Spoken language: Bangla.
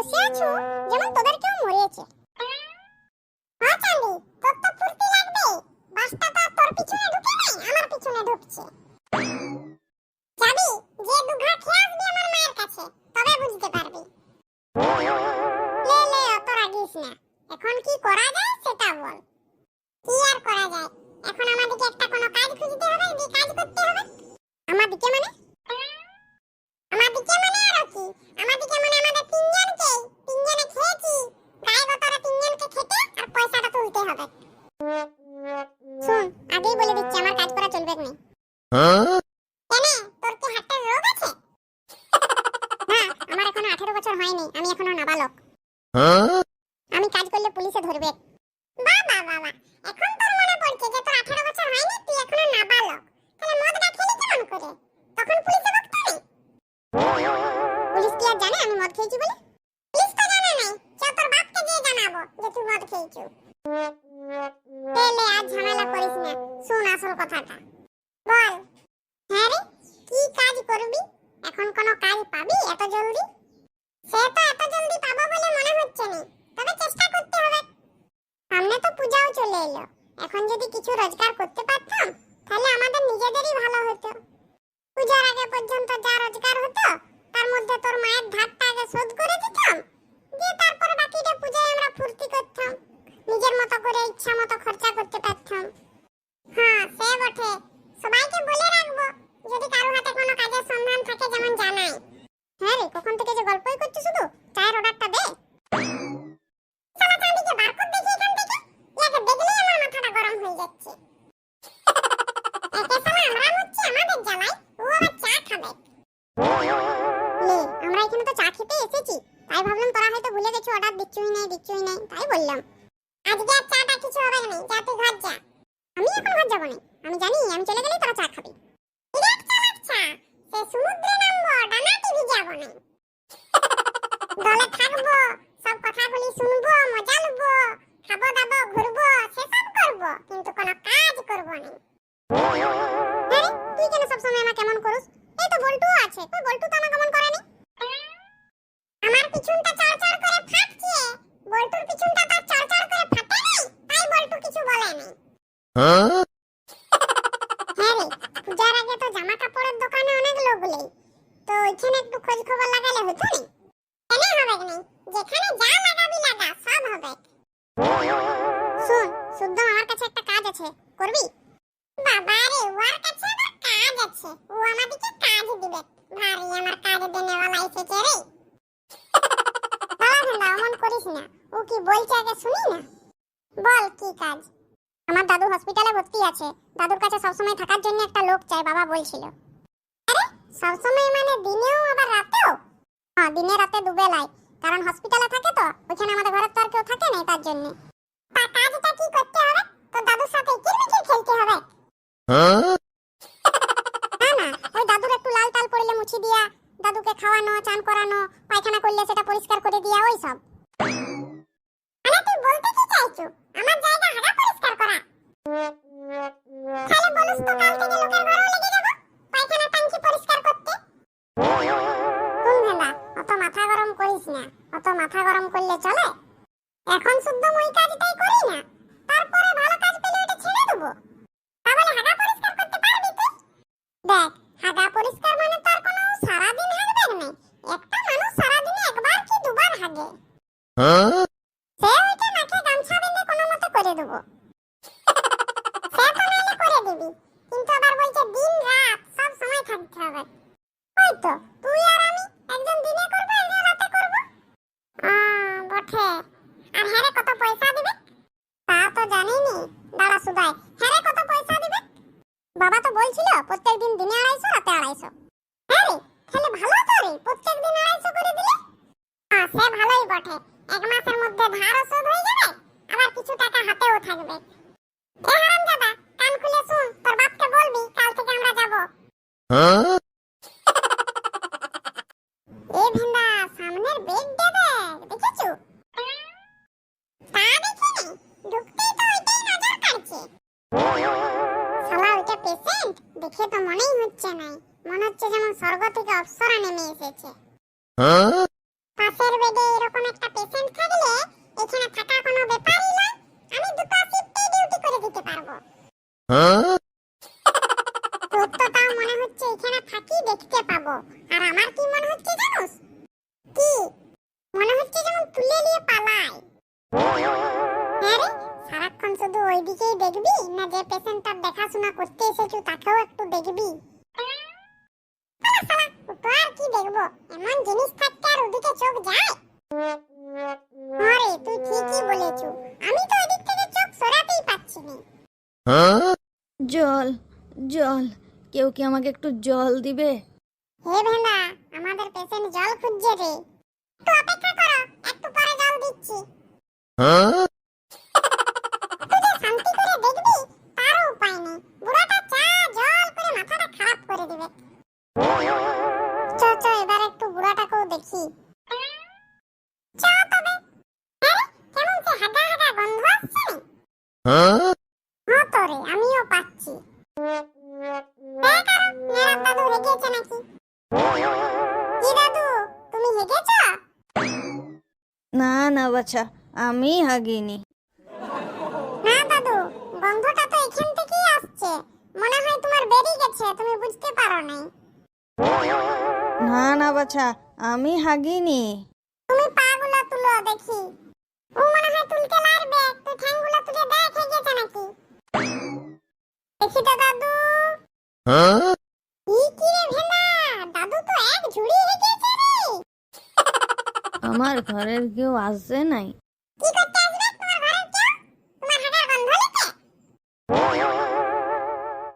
বসে আছো যেমন কেন তোর কি হার্টের রোগ আছে? না আমার এখনও আঠেরো বছর হয়নি আমি এখনও নাবালক। আমি কাজ করলে পুলিশে ধরবে। বাহ বাহ বাহ। এখন তোর মনে পড়ছে যে তোর আঠেরো বছর হয়নি তুই এখনও নাবালক। তাহলে মদটা খেলি কেমন করে? তখন পুলিশে বকতে পুলিশ কি আর জানে আমি মদ খেয়েছি বলে? পুলিশ তো জানে নাই। চল তোর বাপকে গিয়ে জানাব যে তুই মদ খেয়েছিস পেলে আর ঝামেলা করিস না। শুন আসল কথাটা বল হ্যাঁ রে কি কাজ করবি এখন কোনো কাজ পাবি এত জলদি সে তো এত জলদি পাবো বলে মনে হচ্ছে না তবে চেষ্টা করতে হবে। সামনে তো পূজাও চলে এলো। এখন যদি কিছু রোজগার করতে পারতাম, তাহলে আমাদের নিজেদেরই ভালো হতো। পূজার আগে পর্যন্ত যা রোজগার হতো, তার মধ্যে তোর মায়ের ধারটা আগে শোধ করে দিতাম, দিয়ে তারপর বাকিটা পূজায় আমরা ফুর্তি করতাম, নিজের মতো করে ইচ্ছা মতো খরচা করতে পারতাম। হ্যাঁ সে বটে। সবাইকে বলে রাখব, যদি কারও হাতে কোনো কাজের সন্ধান থাকে, যেমন জানাই। হ্যাঁ রে, কখন থেকে যে গল্পই করছিস শুধু? চায়ের অর্ডারটা দে। দিচ্ছুই নাই, তাই বললাম। আজকে আর চাটা কিছু হবে না যা তুই ঘর যা। আমি এখন ঘর যাব না, আমি জানি, আমি চলে গেলেই তোরা চা খাবি। সে সমুদ্রে ডানাটি ভিজাবো না। দলে সব মজা খাব দাবো কিন্তু কোনো কাজ করব না। তুই সবসময় তো আছে তো আমার পিছনটা করে ফাটছে। বল্টুর পিছনটা তার চড়চড় করে ফাটে নাই তাই বল্টু কিছু বলে নাই হ্যাঁ রে পূজার আগে তো জামা কাপড়ের দোকানে অনেক লোক নেই। তো ওইখানে একটু খোঁজ খবর লাগালে হতো না? কেন হবে না? যেখানে যা লাগাবি লাগা সব হবে। শুন শুদ্ধ আমার কাছে একটা কাজ আছে। করবি? বাবা রে ওর কাছে আবার কাজ আছে। ও আমাদেরকে কাজ দিবে। ভারী আমার কাজ দেনে वाला এসেছে রে। করিস না। ও কি বলছে আগে শুনি না? বল কি কাজ? আমার দাদু হসপিটালে ভর্তি আছে। দাদুর কাছে সবসময় থাকার জন্য একটা লোক চাই বাবা বলছিল। আরে সবসময় মানে দিনেও আবার রাতেও? হ্যাঁ দিনে রাতে দুবেলায়। কারণ হসপিটালে থাকে তো ওখানে আমাদের ঘরে তো আর কেউ থাকে না তার জন্য। তা কাজটা কি করতে হবে? তো দাদুর সাথে কিরমিকির খেলতে হবে? না না ওই দাদুর একটু লাল টাল পড়লে মুছি দিয়া দাদুকে খাওয়ানো চান করানো পায়খানা করলে সেটা পরিষ্কার করে দিয়া ওই সব। কি চাইছো কিন্তু আবার বলছে দিন রাত, সব সময় থাকতে হবে। ওই তো, তুই আর আমি একজন দিনে করব, একজন রাতে করব? বটে। আর হ্যাঁ কত পয়সা দিবে? তা তো জানিনি। দাঁড়া সুদাই হ্যাঁ কত পয়সা দিবে? বাবা তো বলছিল প্রত্যেকদিন দিনে আড়াইশো, রাতে আড়াইশো। হ্যাঁ রে, তাহলে ভালো তো রে, প্রত্যেক দিন আড়াইশো করে দিলে? সে ভালোই বটে। এক মাসের মধ্যে ধারও শোধ হয়ে যাবে, আবার কিছু টাকা হাতেও থাকবে। এ তোর করবি কাল থেকে আমরা যাব। হ্যাঁ? এ ভিন্দা সামনের বেড দেবে দেখেছ? তা দেখিনি ঢুকতেই তো ওইটাই নজর কাটছে সালা ওইটা পেশেন্ট দেখে তো মনেই হচ্ছে না মনে হচ্ছে যেমন স্বর্গ থেকে অপ্সরা নেমে এসেছে। হ্যাঁ? পাশের বেডে এরকম একটা পেশেন্ট থাকলে এখানে থাকা কোনো ব্যাপারই না। আমি দুটো শিফটে ডিউটি করে দিতে পারব। হ্যাঁ? পাখি দেখতে পাবো? আর আমার কি মনে হচ্ছে জানোস? কি? মনে হচ্ছে যেমন তুলে নিয়ে পালায় হ্যাঁ আরে সারাক্ষণ শুধু ওইদিকেই দেখবি? না যে পেশেন্টটার দেখাশোনা করতে এসেছ তাকেও একটু দেখবি। আর কি দেখব? এমন জিনিস থাকতে আর ওদিকে চোখ যায়? হ্যাঁ আমি তো ওইদিক থেকে চোখ হ্যাঁ? জল জল। কেউ কি আমাকে একটু জল দিবে? হে ভেন্ডা আমাদের পেশেন্ট জল খুঁজছে রে। একটু অপেক্ষা করো একটু পরে জল দিচ্ছি। তুই না বাছা আমি হাগিনি। না দাদু গন্ধটা তো এখান থেকেই আসছে। মনে হয় তোমার বেরিয়ে গেছে তুমি বুঝতে পারো নাই। না না বাছা আমি হাগিনি। তুমি পাগুলো তুলো দেখি। ও মনে হয় তুলতে লাগবে তুই ঠ্যাংগুলো তুলে দেখ হেগেছে নাকি। দেখি তো দাদু। ই কি রে ভেনা দাদু তো এক ঝুড়ি হেগেছে রে আমার ঘরের কেউ আসে নাই।